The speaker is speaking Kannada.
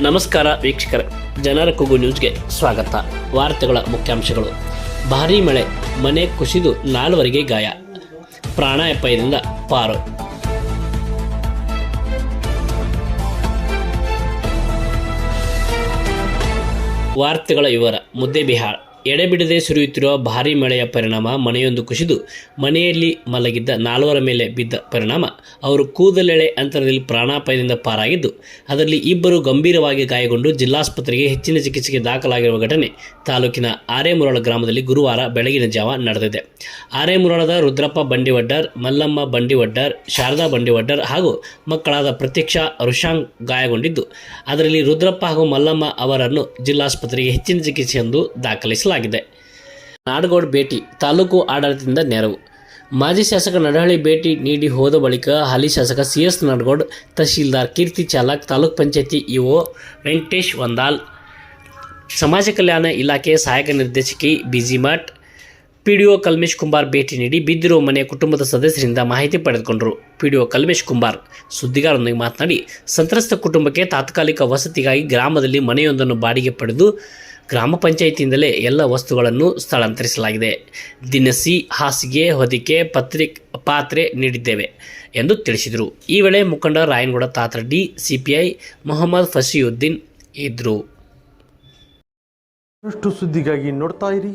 ನಮಸ್ಕಾರ ವೀಕ್ಷಕರ, ಜನರ ಕೂಗು ನ್ಯೂಸ್ಗೆ ಸ್ವಾಗತ. ವಾರ್ತೆಗಳ ಮುಖ್ಯಾಂಶಗಳು. ಭಾರೀ ಮಳೆ, ಮನೆ ಕುಸಿದು ನಾಲ್ವರಿಗೆ ಗಾಯ. ಪ್ರಾಣಾಪಾಯದಿಂದ ಪಾರು. ವಾರ್ತೆಗಳ ವಿವರ ಮುದ್ದೆಬಿಹಾರ್ ಎಡೆಬಿಡದೆ ಸುರಿಯುತ್ತಿರುವ ಭಾರೀ ಮಳೆಯ ಪರಿಣಾಮ ಮನೆಯೊಂದು ಕುಸಿದು ಮನೆಯಲ್ಲಿ ಮಲಗಿದ್ದ ನಾಲ್ವರ ಮೇಲೆ ಬಿದ್ದ ಪರಿಣಾಮ. ಅವರು ಕೂದಲೆಳೆ ಅಂತರದಲ್ಲಿ ಪ್ರಾಣಾಪಾಯದಿಂದ ಪಾರಾಗಿದ್ದು, ಅದರಲ್ಲಿ ಇಬ್ಬರು ಗಂಭೀರವಾಗಿ ಗಾಯಗೊಂಡು ಜಿಲ್ಲಾಸ್ಪತ್ರೆಗೆ ಹೆಚ್ಚಿನ ಚಿಕಿತ್ಸೆಗೆ ದಾಖಲಾಗಿರುವ ಘಟನೆ ತಾಲೂಕಿನ ಆರೇಮುರಳ ಗ್ರಾಮದಲ್ಲಿ ಗುರುವಾರ ಬೆಳಗಿನ ಜಾವ ನಡೆದಿದೆ. ಆರೇಮುರಳದ ರುದ್ರಪ್ಪ ಬಂಡಿವಡ್ಡರ್, ಮಲ್ಲಮ್ಮ ಬಂಡಿವಡ್ಡರ್, ಶಾರದಾ ಬಂಡಿವಡ್ಡರ್ ಹಾಗೂ ಮಕ್ಕಳಾದ ಪ್ರತ್ಯಕ್ಷ ರುಷಾಂಗ್ ಗಾಯಗೊಂಡಿದ್ದು, ಅದರಲ್ಲಿ ರುದ್ರಪ್ಪ ಹಾಗೂ ಮಲ್ಲಮ್ಮ ಅವರನ್ನು ಜಿಲ್ಲಾಸ್ಪತ್ರೆಗೆ ಹೆಚ್ಚಿನ ಚಿಕಿತ್ಸೆಯೊಂದು ದಾಖಲಿಸಲಾಗಿದೆ. ನಾಡಗೌಡ ಭೇಟಿ, ತಾಲೂಕು ಆಡಳಿತದಿಂದ ನೆರವು. ಮಾಜಿ ಶಾಸಕ ನಡಹಳ್ಳಿ ಭೇಟಿ ನೀಡಿ ಹೋದ ಬಳಿಕ ಹಾಲಿ ಶಾಸಕ ಸಿ ಎಸ್ ನಾಡಗೌಡ್, ತಹಶೀಲ್ದಾರ್ ಕೀರ್ತಿ ಚಾಲಕ್, ತಾಲೂಕ್ ಪಂಚಾಯತಿ ಇಒ ವೆಂಕಟೇಶ್ ವಂದಾಲ್, ಸಮಾಜ ಕಲ್ಯಾಣ ಇಲಾಖೆ ಸಹಾಯಕ ನಿರ್ದೇಶಕಿ ಬಿಜಿಮಠ್ ಪಿಡಿಒ ಕಲ್ಮೇಶ್ ಕುಂಬಾರ್ ಭೇಟಿ ನೀಡಿ ಬಿದ್ದಿರುವ ಮನೆಯ ಕುಟುಂಬದ ಸದಸ್ಯರಿಂದ ಮಾಹಿತಿ ಪಡೆದುಕೊಂಡರು. ಪಿಡಿಒ ಕಲ್ಮೇಶ್ ಕುಂಬಾರ್ ಸುದ್ದಿಗಾರರೊಂದಿಗೆ ಮಾತನಾಡಿ, ಸಂತ್ರಸ್ತ ಕುಟುಂಬಕ್ಕೆ ತಾತ್ಕಾಲಿಕ ವಸತಿಗಾಗಿ ಗ್ರಾಮದಲ್ಲಿ ಮನೆಯೊಂದನ್ನು ಬಾಡಿಗೆ ಪಡೆದು ಗ್ರಾಮ ಪಂಚಾಯಿತಿಯಿಂದಲೇ ಎಲ್ಲ ವಸ್ತುಗಳನ್ನು ಸ್ಥಳಾಂತರಿಸಲಾಗಿದೆ. ದಿನಸಿ, ಹಾಸಿಗೆ, ಹೊದಿಕೆ ಪತ್ರಿಕ್ ಪಾತ್ರೆ ನೀಡಿದ್ದೇವೆ ಎಂದು ತಿಳಿಸಿದರು. ಈ ವೇಳೆ ಮುಖಂಡ ರಾಯನಗೌಡ ತಾತಡ್ಡಿ ಸಿಪಿಐ ಮೊಹಮ್ಮದ್ ಫಸಿಯುದ್ದೀನ್ ಇದ್ದರು ಸುದ್ದಿಗಾಗಿ ನೋಡ್ತಾ ಇರಿ.